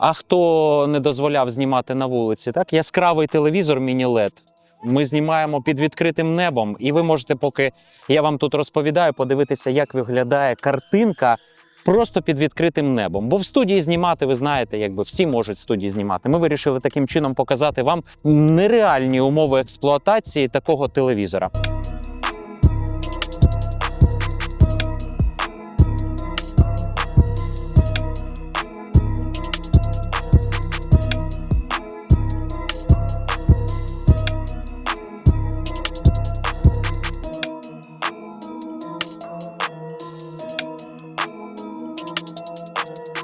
А хто не дозволяв знімати на вулиці? Так, яскравий телевізор міні-LED. Ми знімаємо під відкритим небом, і ви можете, поки я вам тут розповідаю, подивитися, як виглядає картинка просто під відкритим небом. Бо в студії знімати, ви знаєте, якби всі можуть студії знімати. Ми вирішили таким чином показати вам нереальні умови експлуатації такого телевізора.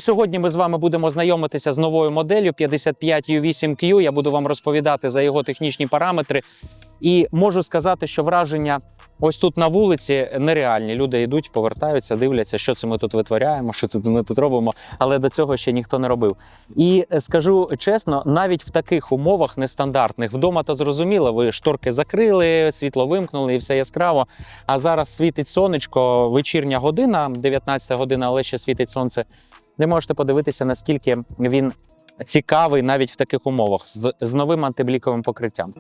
Сьогодні ми з вами будемо знайомитися з новою моделлю 55U8Q. Я буду вам розповідати за його технічні параметри. І можу сказати, що враження ось тут на вулиці нереальні. Люди йдуть, повертаються, дивляться, що це ми тут витворяємо, що тут ми тут робимо. Але до цього ще ніхто не робив. І е, скажу чесно, навіть в таких умовах нестандартних вдома то зрозуміло, ви шторки закрили, світло вимкнули і все яскраво. А зараз світить сонечко, вечірня година, 19 година, але ще світить сонце. Ви можете подивитися, наскільки він цікавий навіть в таких умовах з новим антибліковим покриттям.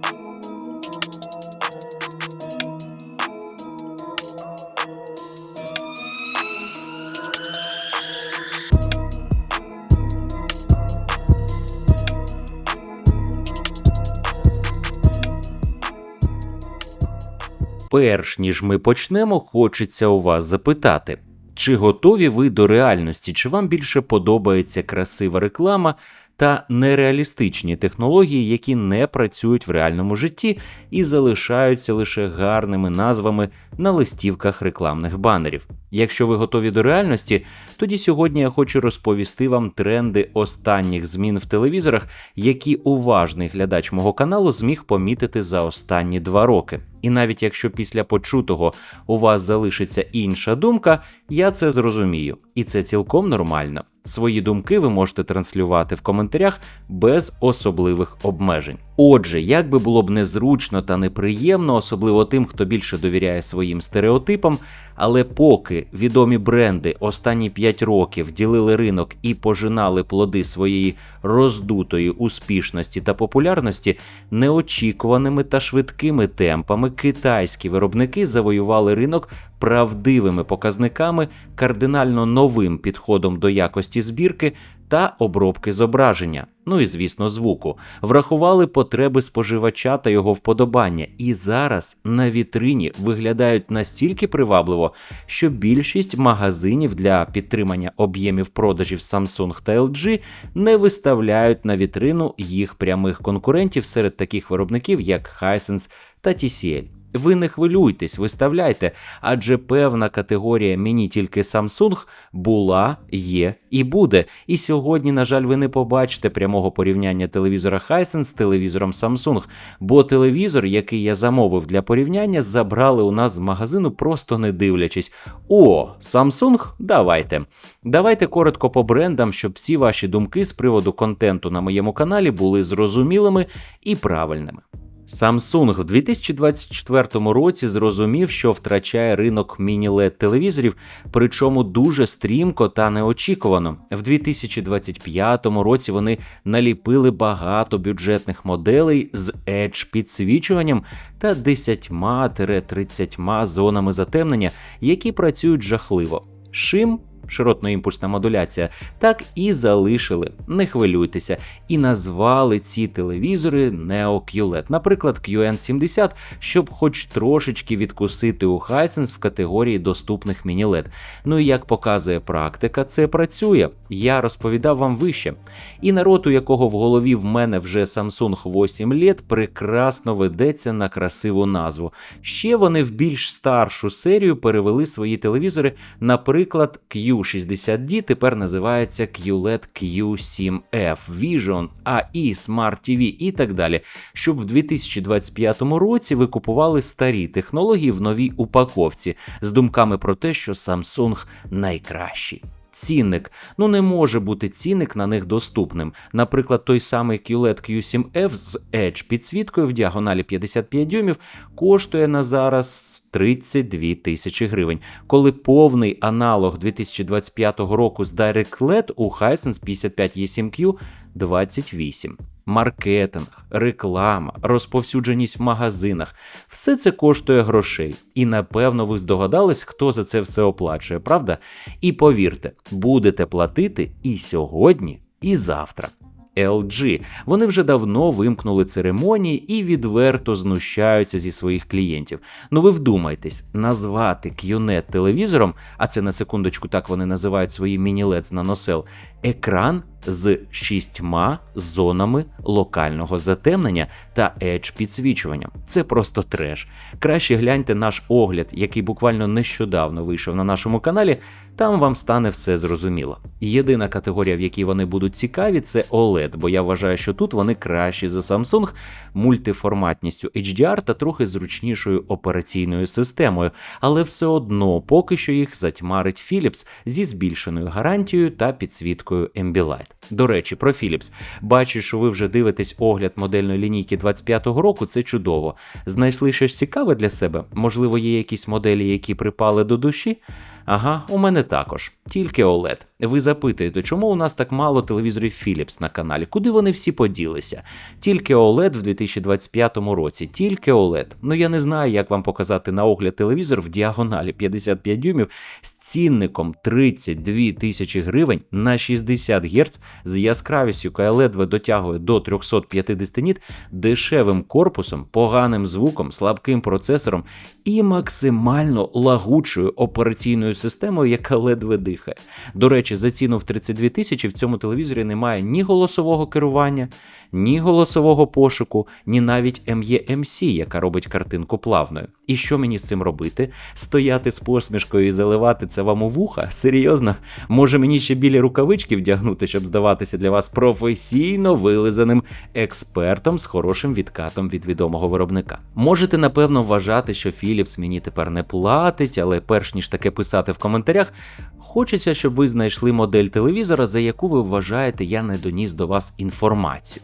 Перш ніж ми почнемо, хочеться у вас запитати, чи готові ви до реальності, чи вам більше подобається красива реклама та нереалістичні технології, які не працюють в реальному житті і залишаються лише гарними назвами на листівках рекламних банерів. Якщо ви готові до реальності, тоді сьогодні я хочу розповісти вам тренди останніх змін в телевізорах, які уважний глядач мого каналу зміг помітити за останні два роки. І навіть якщо після почутого у вас залишиться інша думка, я це зрозумію, і це цілком нормально. Свої думки ви можете транслювати в коментарях без особливих обмежень. Отже, як би було б незручно та неприємно, особливо тим, хто більше довіряє своїм стереотипам, але поки відомі бренди останні 5 років ділили ринок і пожинали плоди своєї роздутої успішності та популярності, неочікуваними та швидкими темпами китайські виробники завоювали ринок правдивими показниками, кардинально новим підходом до якості збірки та обробки зображення, ну і звісно, звуку, врахували потреби споживача та його вподобання, і зараз на вітрині виглядають настільки привабливо, що більшість магазинів для підтримання об'ємів продажів Samsung та LG не виставляють на вітрину їх прямих конкурентів серед таких виробників, як Hisense та TCL. Ви не хвилюйтесь, виставляйте, адже певна категорія мені тільки Samsung була, є і буде. І сьогодні, на жаль, ви не побачите прямого порівняння телевізора Hisense з телевізором Samsung, бо телевізор, який я замовив для порівняння, забрали у нас з магазину, просто не дивлячись. О, Samsung, давайте. Давайте коротко по брендам, щоб всі ваші думки з приводу контенту на моєму каналі були зрозумілими і правильними. Samsung в 2024 році зрозумів, що втрачає ринок міні-LED телевізорів, причому дуже стрімко та неочікувано. В 2025 році вони наліпили багато бюджетних моделей з Edge підсвічуванням та 10-30 зонами затемнення, які працюють жахливо. Шим широтноімпульсна модуляція, так і залишили. Не хвилюйтеся, і назвали ці телевізори Neo QLED, наприклад, QN70, щоб хоч трошечки відкусити у Hisense в категорії доступних міні-LED. Ну і як показує практика, це працює. Я розповідав вам вище. І народ, у якого в голові в мене вже Samsung 8 LED, прекрасно ведеться на красиву назву. Ще вони в більш старшу серію перевели свої телевізори, наприклад, Q60D тепер називається QLED Q7F, Vision, AI, Smart TV і так далі, щоб в 2025 році ви купували старі технології в новій упаковці з думками про те, що Samsung найкращий. Цінник. Ну не може бути цінник на них доступним. Наприклад, той самий QLED Q7F з Edge підсвіткою в діагоналі 55 дюймів коштує на зараз 32 тисячі гривень, коли повний аналог 2025 року з Direct LED у Hisense 55 E7Q 28. Маркетинг, реклама, розповсюдженість в магазинах все це коштує грошей. І напевно ви здогадались, хто за це все оплачує, правда? І повірте, будете платити і сьогодні, і завтра. LG. Вони вже давно вимкнули церемонії і відверто знущаються зі своїх клієнтів. Ну ви вдумайтесь, назвати QNET телевізором, а це на секундочку так вони називають свої міні-лед з наносел, екран з шістьма зонами локального затемнення та edge підсвічуванням. Це просто треш. Краще гляньте наш огляд, який буквально нещодавно вийшов на нашому каналі. Там вам стане все зрозуміло. Єдина категорія, в якій вони будуть цікаві, це OLED, бо я вважаю, що тут вони кращі за Samsung мультиформатністю HDR та трохи зручнішою операційною системою, але все одно поки що їх затьмарить Philips зі збільшеною гарантією та підсвіткою Ambilight. До речі, про Philips. Бачу, що ви вже дивитесь огляд модельної лінійки 25-го року. Це чудово. Знайшли щось цікаве для себе? Можливо, є якісь моделі, які припали до душі? Ага, у мене також. Тільки OLED. Ви запитуєте, чому у нас так мало телевізорів Philips на каналі? Куди вони всі поділися? Тільки OLED в 2025 році, тільки OLED. Ну я не знаю, як вам показати на огляд телевізор в діагоналі 55 дюймів з цінником 32 тисячі гривень на 60 Гц з яскравістю, яка ледве дотягує до 350 ніт, дешевим корпусом, поганим звуком, слабким процесором і максимально лагучою операційною системою, яка ледве дихає. До речі, за ціну в 32 тисячі в цьому телевізорі немає ні голосового керування, ні голосового пошуку, ні навіть MEMC, яка робить картинку плавною. І що мені з цим робити? Стояти з посмішкою і заливати це вам у вуха? Серйозно? Може мені ще білі рукавички вдягнути, щоб здаватися для вас професійно вилизаним експертом з хорошим відкатом від відомого виробника. Можете напевно вважати, що Philips мені тепер не платить, але перш ніж таке писати в коментарях, хочеться, щоб ви знайшли модель телевізора, за яку ви вважаєте, я не доніс до вас інформацію.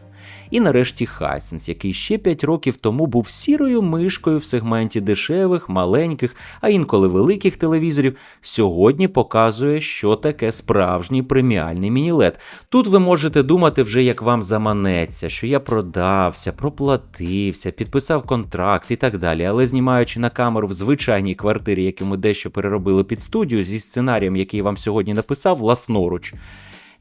І нарешті Hisense, який ще 5 років тому був сірою мишкою в сегменті дешевих, маленьких, а інколи великих телевізорів, сьогодні показує, що таке справжній преміальний міні-лед. Тут ви можете думати вже, як вам заманеться, що я продався, проплатився, підписав контракт і так далі. Але знімаючи на камеру в звичайній квартирі, яку ми дещо переробили під студію, зі сценарієм, який вам сьогодні написав, власноруч.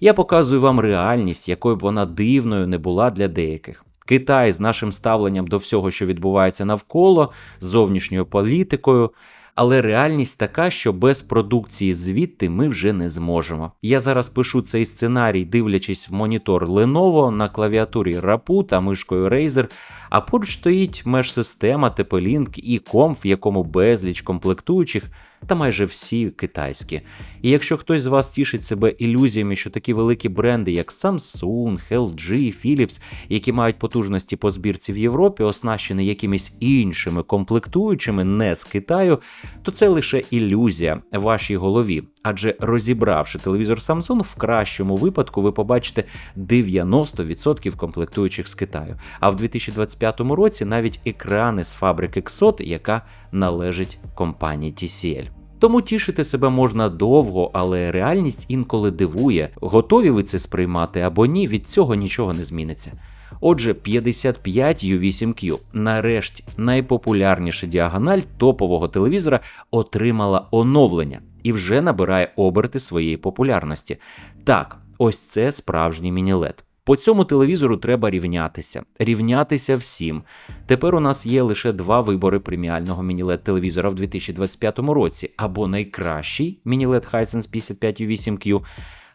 Я показую вам реальність, якою б вона дивною не була для деяких. Китай з нашим ставленням до всього, що відбувається навколо, з зовнішньою політикою. Але реальність така, що без продукції звідти ми вже не зможемо. Я зараз пишу цей сценарій, дивлячись в монітор Lenovo на клавіатурі Rapu та мишкою Razer, а поруч стоїть меж-система TP-Link і комп, в якому безліч комплектуючих та майже всі китайські. І якщо хтось з вас тішить себе ілюзіями, що такі великі бренди, як Samsung, LG, Philips, які мають потужності по збірці в Європі, оснащені якимись іншими комплектуючими не з Китаю, то це лише ілюзія в вашій голові. Адже розібравши телевізор Samsung, в кращому випадку ви побачите 90% комплектуючих з Китаю. А в 2025 році навіть екрани з фабрики Xot, яка належить компанії TCL. Тому тішити себе можна довго, але реальність інколи дивує. Готові ви це сприймати або ні, від цього нічого не зміниться. Отже, 55 U8Q, нарешті найпопулярніша діагональ топового телевізора, отримала оновлення і вже набирає оберти своєї популярності. Так, ось це справжній міні-лед. По цьому телевізору треба рівнятися, рівнятися всім. Тепер у нас є лише два вибори преміального міні-лед телевізора в 2025 році: або найкращий мінілет Hisense 55 U8Q,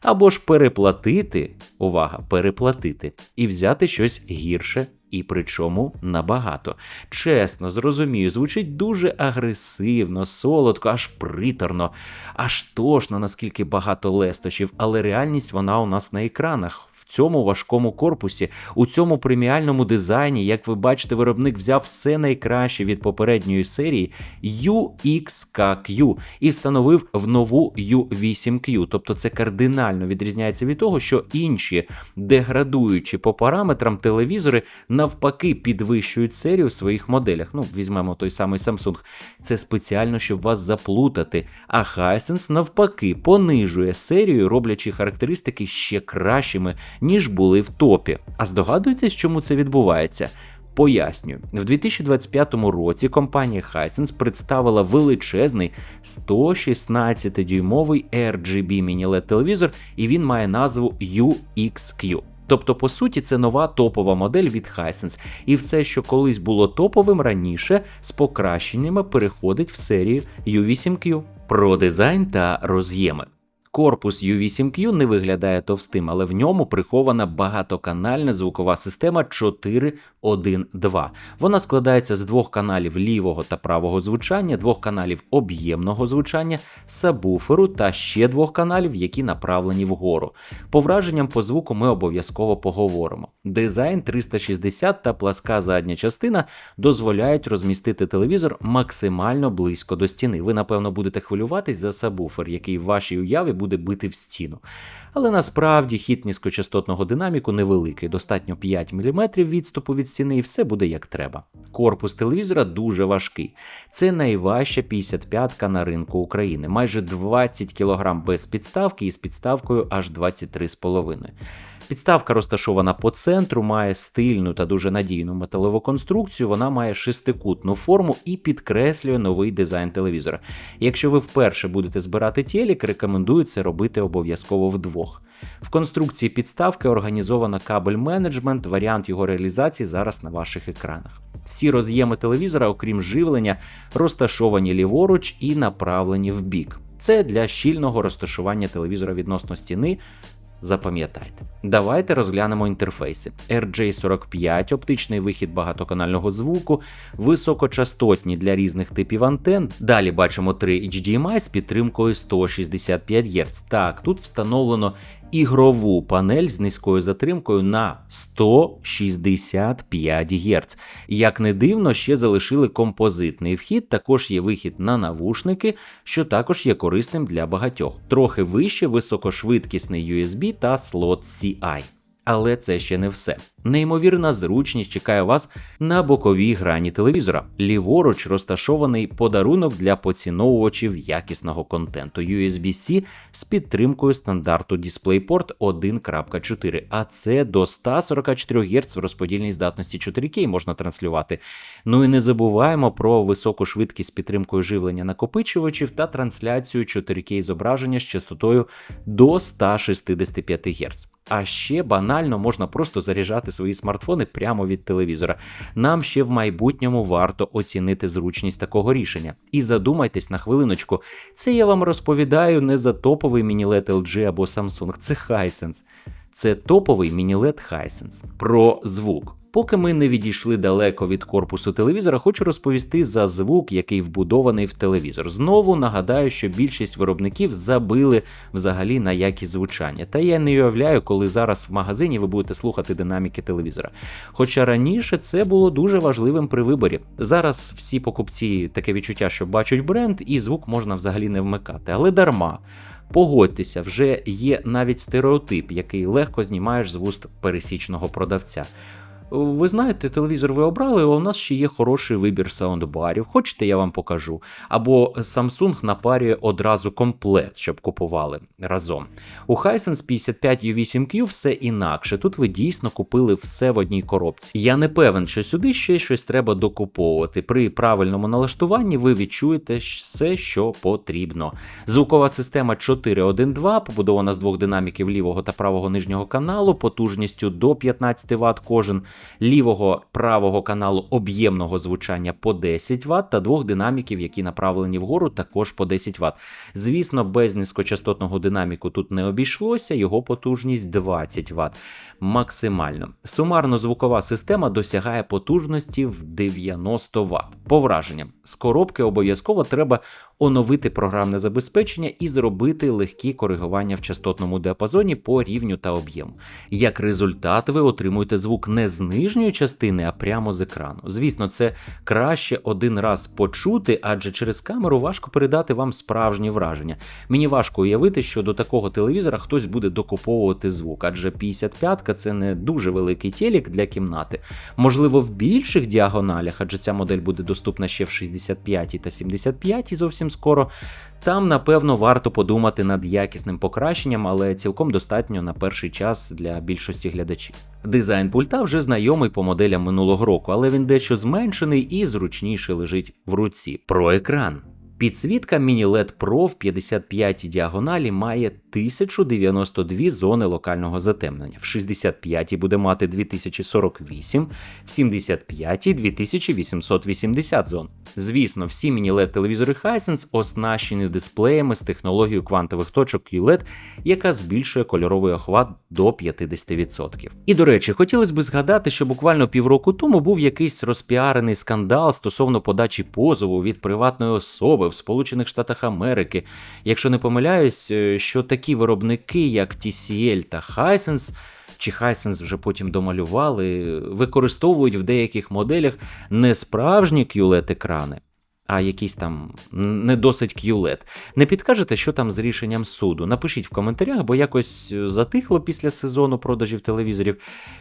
або ж переплатити, увага, переплатити і взяти щось гірше. І причому набагато. Чесно, зрозумію, звучить дуже агресивно, солодко, аж приторно, аж тошно, наскільки багато лестощів, але реальність вона у нас на екранах. Цьому важкому корпусі, у цьому преміальному дизайні, як ви бачите, виробник взяв все найкраще від попередньої серії UXKQ і встановив в нову U8Q. Тобто це кардинально відрізняється від того, що інші деградуючі по параметрам телевізори навпаки підвищують серію в своїх моделях. Ну, візьмемо той самий Samsung. Це спеціально, щоб вас заплутати. А Hisense навпаки понижує серію, роблячи характеристики ще кращими, ніж були в топі. А здогадуєтесь, чому це відбувається? Пояснюю, в 2025 році компанія Hisense представила величезний 116-дюймовий RGB міні-LED телевізор, і він має назву UXQ. Тобто, по суті, це нова топова модель від Hisense, і все, що колись було топовим раніше, з покращеннями переходить в серію U8Q. Про дизайн та роз'єми. Корпус U8Q не виглядає товстим, але в ньому прихована багатоканальна звукова система 4.1.2. Вона складається з двох каналів лівого та правого звучання, двох каналів об'ємного звучання, сабвуферу та ще двох каналів, які направлені вгору. По враженням по звуку ми обов'язково поговоримо. Дизайн 360 та пласка задня частина дозволяють розмістити телевізор максимально близько до стіни. Ви, напевно, будете хвилюватись за сабвуфер, який в вашій уяві буде бити в стіну. Але насправді хід низькочастотного динаміку невеликий, достатньо 5 мм відступу від стіни, і все буде як треба. Корпус телевізора дуже важкий. Це найважча 55-ка на ринку України, майже 20 кг без підставки і з підставкою аж 23,5 Підставка розташована по центру, має стильну та дуже надійну металеву конструкцію. Вона має шестикутну форму і підкреслює новий дизайн телевізора. Якщо ви вперше будете збирати телек, рекомендую це робити обов'язково вдвох. В конструкції підставки організовано кабель менеджмент, варіант його реалізації зараз на ваших екранах. Всі роз'єми телевізора, окрім живлення, розташовані ліворуч і направлені в бік. Це для щільного розташування телевізора відносно стіни. Запам'ятайте. Давайте розглянемо інтерфейси. RJ45 оптичний вихід багатоканального звуку, високочастотні для різних типів антен. Далі бачимо три HDMI з підтримкою 165 Гц. Так, тут встановлено ігрову панель з низькою затримкою на 165 Гц. Як не дивно, ще залишили композитний вхід, також є вихід на навушники, що також є корисним для багатьох. Трохи вище високошвидкісний USB та слот CI. Але це ще не все. Неймовірна зручність чекає вас на боковій грані телевізора. Ліворуч розташований подарунок для поціновувачів якісного контенту USB-C з підтримкою стандарту DisplayPort 1.4, а це до 144 Гц в розподільній здатності 4К можна транслювати. Ну і не забуваємо про високу швидкість підтримкою живлення накопичувачів та трансляцію 4К зображення з частотою до 165 Гц. А ще банально можна просто заряджати свої смартфони прямо від телевізора. Нам ще в майбутньому варто оцінити зручність такого рішення. І задумайтесь на хвилиночку, це я вам розповідаю не за топовий міні-LED LG або Samsung, це Hisense. Це топовий міні-LED Hisense. Про звук. Поки ми не відійшли далеко від корпусу телевізора, хочу розповісти за звук, який вбудований в телевізор. Знову нагадаю, що більшість виробників забили взагалі на якість звучання. Та я не уявляю, коли зараз в магазині ви будете слухати динаміки телевізора. Хоча раніше це було дуже важливим при виборі. Зараз всі покупці таке відчуття, що бачать бренд, і звук можна взагалі не вмикати, але дарма. Погодьтеся, вже є навіть стереотип, який легко знімаєш з вуст пересічного продавця. Ви знаєте, телевізор ви обрали, а у нас ще є хороший вибір саундбарів. Хочете, я вам покажу. Або Samsung напарює одразу комплект, щоб купували разом. У Hisense 55 U8Q все інакше. Тут ви дійсно купили все в одній коробці. Я не певен, що сюди ще щось треба докуповувати. При правильному налаштуванні ви відчуєте все, що потрібно. Звукова система 4.1.2 побудована з двох динаміків лівого та правого нижнього каналу, потужністю до 15 Вт кожен. Лівого правого каналу об'ємного звучання по 10 Вт та двох динаміків, які направлені вгору, також по 10 Вт. Звісно, без низькочастотного динаміку тут не обійшлося, його потужність 20 Вт максимально. Сумарно звукова система досягає потужності в 90 Вт. По враженням, з коробки обов'язково треба оновити програмне забезпечення і зробити легкі коригування в частотному діапазоні по рівню та об'єму. Як результат, ви отримуєте звук не з нижньої частини, а прямо з екрану. Звісно, це краще один раз почути, адже через камеру важко передати вам справжні враження. Мені важко уявити, що до такого телевізора хтось буде докуповувати звук, адже 55-ка це не дуже великий телек для кімнати. Можливо, в більших діагоналях, адже ця модель буде доступна ще в 65 та 75 зовсім скоро. Там, напевно, варто подумати над якісним покращенням, але цілком достатньо на перший час для більшості глядачів. Дизайн пульта вже знайомий по моделям минулого року, але він дещо зменшений і зручніше лежить в руці. Про екран. Підсвітка Mini LED Pro в 55 діагоналі має 1092 зони локального затемнення. В 65 буде мати 2048, в 75 2880 зон. Звісно, всі Mini LED телевізори Hisense оснащені дисплеями з технологією квантових точок QLED, яка збільшує кольоровий охват до 50%. І до речі, хотілося б згадати, що буквально півроку тому був якийсь розпіарений скандал стосовно подачі позову від приватної особи в Сполучених Штатах Америки. Якщо не помиляюсь, е, що такі виробники, як TCL та Hisense, чи Hisense вже потім домалювали, використовують в деяких моделях не справжні QLED-екрани, а якісь там не досить QLED. Не підкажете, що там з рішенням суду? Напишіть в коментарях, бо якось затихло після сезону продажів телевізорів.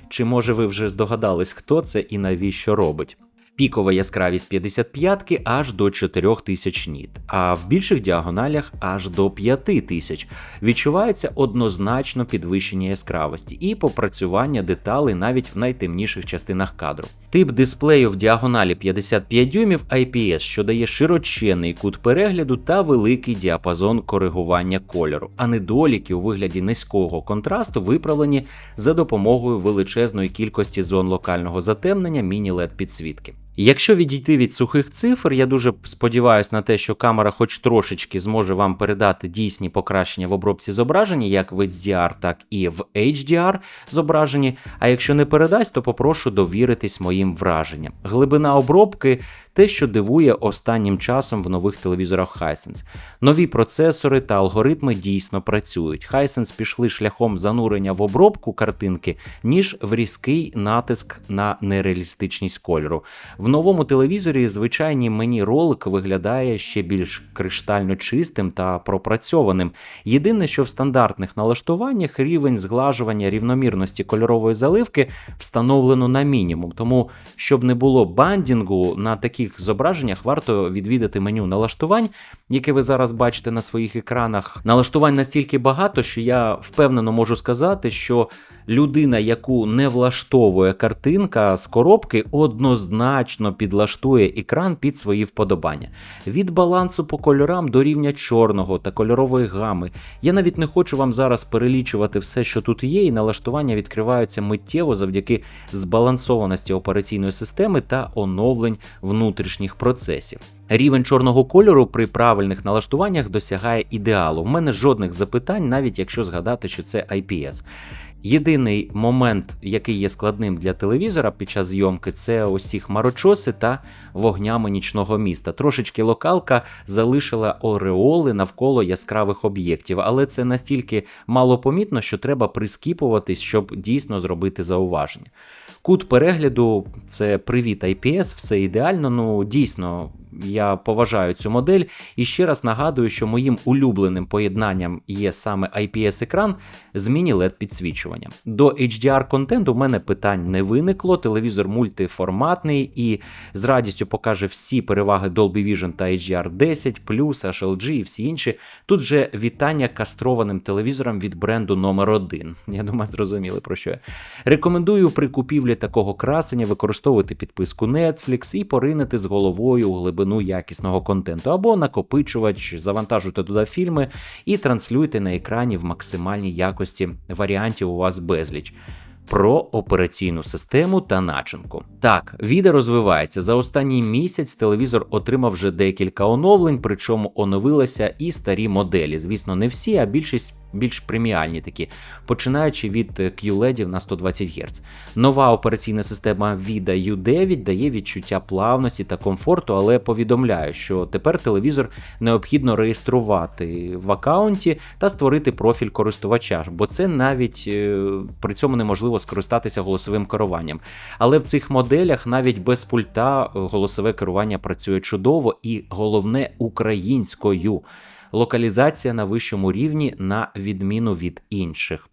Чи може ви вже здогадались, хто це і навіщо робить? Пікова яскравість 55 аж до 4000 ніт, а в більших діагоналях аж до 5000. Відчувається однозначно підвищення яскравості і попрацювання деталей навіть в найтемніших частинах кадру. Тип дисплею в діагоналі 55 дюймів IPS, що дає широченний кут перегляду та великий діапазон коригування кольору, а недоліки у вигляді низького контрасту виправлені за допомогою величезної кількості зон локального затемнення міні-LED підсвітки. Якщо відійти від сухих цифр, я дуже сподіваюся на те, що камера хоч трошечки зможе вам передати дійсні покращення в обробці зображення, як в HDR, так і в HDR зображенні. А якщо не передасть, то попрошу довіритись моїм враженням. Глибина обробки те, що дивує останнім часом в нових телевізорах Hisense. Нові процесори та алгоритми дійсно працюють. Hisense пішли шляхом занурення в обробку картинки, ніж в різкий натиск на нереалістичність кольору. В новому телевізорі звичайний мені ролик виглядає ще більш криштально чистим та пропрацьованим. Єдине, що в стандартних налаштуваннях рівень зглажування рівномірності кольорової заливки встановлено на мінімум. Тому, щоб не було бандінгу на таких зображеннях, варто відвідати меню налаштувань, яке ви зараз бачите на своїх екранах. Налаштувань настільки багато, що я впевнено можу сказати, що людина, яку не влаштовує картинка з коробки, однозначно підлаштує екран під свої вподобання. Від балансу по кольорам до рівня чорного та кольорової гами. Я навіть не хочу вам зараз перелічувати все, що тут є, і налаштування відкриваються миттєво завдяки збалансованості операційної системи та оновлень внутрішніх процесів. Рівень чорного кольору при правильних налаштуваннях досягає ідеалу. В мене жодних запитань, навіть якщо згадати, що це IPS. Єдиний момент, який є складним для телевізора під час зйомки, це ось ці хмарочоси та вогнями нічного міста. Трошечки локалка залишила ореоли навколо яскравих об'єктів, але це настільки малопомітно, що треба прискіпуватись, щоб дійсно зробити зауваження. Кут перегляду це привіт IPS, все ідеально. Ну дійсно, я поважаю цю модель і ще раз нагадую, що моїм улюбленим поєднанням є саме IPS-екран з міні-LED підсвічуванням. До HDR контенту в мене питань не виникло. Телевізор мультиформатний і з радістю покаже всі переваги Dolby Vision та HDR 10, HLG і всі інші. Тут вже вітання кастрованим телевізорам від бренду номер 1 Я думаю, зрозуміли про що я. Рекомендую при купівлі такого красення використовувати підписку Netflix і поринити з головою у глибину якісного контенту, або накопичувач, завантажуйте туди фільми і транслюйте на екрані в максимальній якості варіантів у вас безліч. Про операційну систему та начинку. Так, відео розвивається. За останній місяць телевізор отримав вже декілька оновлень, причому оновилися і старі моделі. Звісно, не всі, а більшість більш преміальні такі, починаючи від е, QLED на 120 Гц. Нова операційна система VIDA U9 дає відчуття плавності та комфорту, але повідомляю, що тепер телевізор необхідно реєструвати в аккаунті та створити профіль користувача, бо це навіть е, при цьому неможливо скористатися голосовим керуванням. Але в цих моделях навіть без пульта е, голосове керування працює чудово і головне українською. Локалізація на вищому рівні на відміну від інших.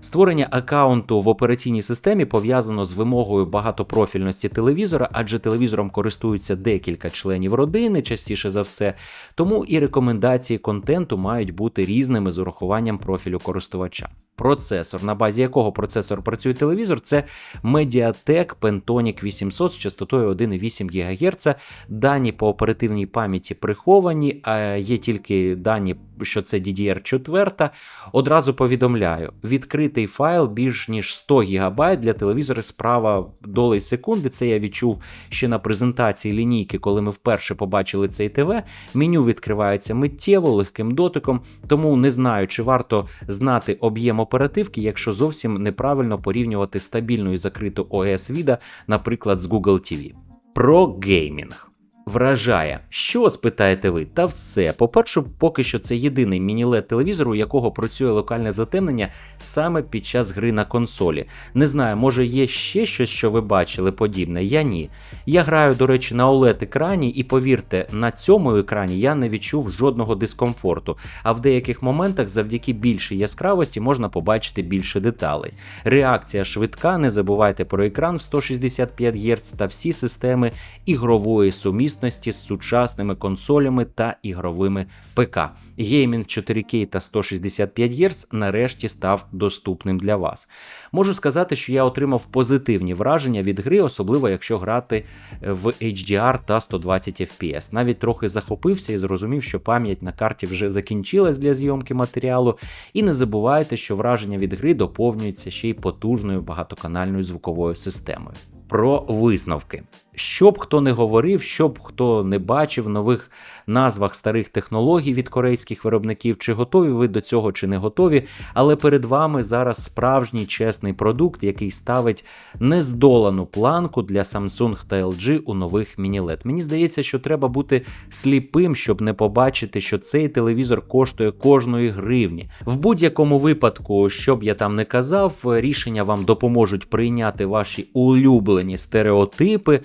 Створення аккаунту в операційній системі пов'язано з вимогою багатопрофільності телевізора, адже телевізором користуються декілька членів родини, частіше за все, тому і рекомендації контенту мають бути різними з урахуванням профілю користувача. Процесор, на базі якого процесор працює телевізор, це Mediatek Pentonic 800 з частотою 1,8 ГГц. Дані по оперативній пам'яті приховані, а є тільки дані, що це DDR4. Одразу повідомляю: відкритий файл більш ніж 100 ГБ для телевізора справа долей секунди. Це я відчув ще на презентації лінійки, коли ми вперше побачили цей ТВ. Меню відкривається миттєво, легким дотиком, тому не знаю, чи варто знати об'єм оперативки, якщо зовсім неправильно порівнювати стабільну і закриту ОС віда, наприклад, з Google TV. Про геймінг. Вражає, що спитаєте ви? Та все. По-перше, поки що це єдиний міні-лед телевізор, у якого працює локальне затемнення саме під час гри на консолі. Не знаю, може є ще щось, що ви бачили подібне. Я ні. Я граю, до речі, на oled екрані, і повірте, на цьому екрані я не відчув жодного дискомфорту. А в деяких моментах, завдяки більшій яскравості, можна побачити більше деталей. Реакція швидка, не забувайте про екран в 165 Гц та всі системи ігрової сумісності з сучасними консолями та ігровими ПК. Геймінг 4К та 165 Гц нарешті став доступним для вас. Можу сказати, що я отримав позитивні враження від гри, особливо якщо грати в HDR та 120 FPS. Навіть трохи захопився і зрозумів, що пам'ять на карті вже закінчилась для зйомки матеріалу. І не забувайте, що враження від гри доповнюється ще й потужною багатоканальною звуковою системою. Про висновки. Щоб хто не говорив, щоб хто не бачив нових назвах старих технологій від корейських виробників, чи готові ви до цього, чи не готові, але перед вами зараз справжній чесний продукт, який ставить нездолану планку для Samsung та LG у нових міні-LED. Мені здається, що треба бути сліпим, щоб не побачити, що цей телевізор коштує кожної гривні. В будь-якому випадку, що б я там не казав, рішення вам допоможуть прийняти ваші улюблені стереотипи.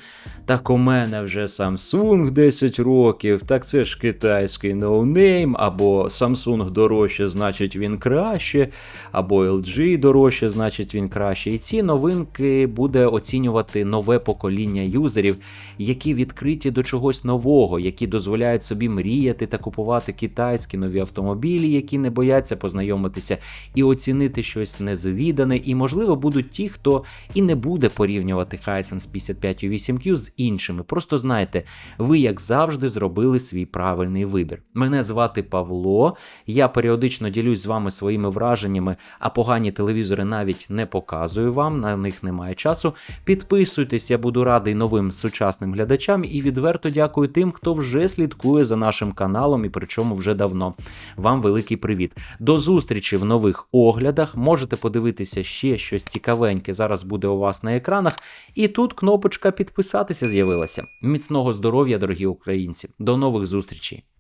Так у мене вже Samsung 10 років, так це ж китайський ноунейм, або Samsung дорожче, значить він краще, або LG дорожче, значить він краще. І ці новинки буде оцінювати нове покоління юзерів, які відкриті до чогось нового, які дозволяють собі мріяти та купувати китайські нові автомобілі, які не бояться познайомитися і оцінити щось незвідане. І, можливо, будуть ті, хто і не буде порівнювати Hisense 55 8Q з іншими. Просто знайте, ви, як завжди, зробили свій правильний вибір. Мене звати Павло. Я періодично ділюсь з вами своїми враженнями, а погані телевізори навіть не показую вам, на них немає часу. Підписуйтесь, я буду радий новим сучасним глядачам і відверто дякую тим, хто вже слідкує за нашим каналом і причому вже давно. Вам великий привіт. До зустрічі в нових оглядах. Можете подивитися ще щось цікавеньке. Зараз буде у вас на екранах. І тут кнопочка підписатися з'явилася. Міцного здоров'я, дорогі українці. До нових зустрічей!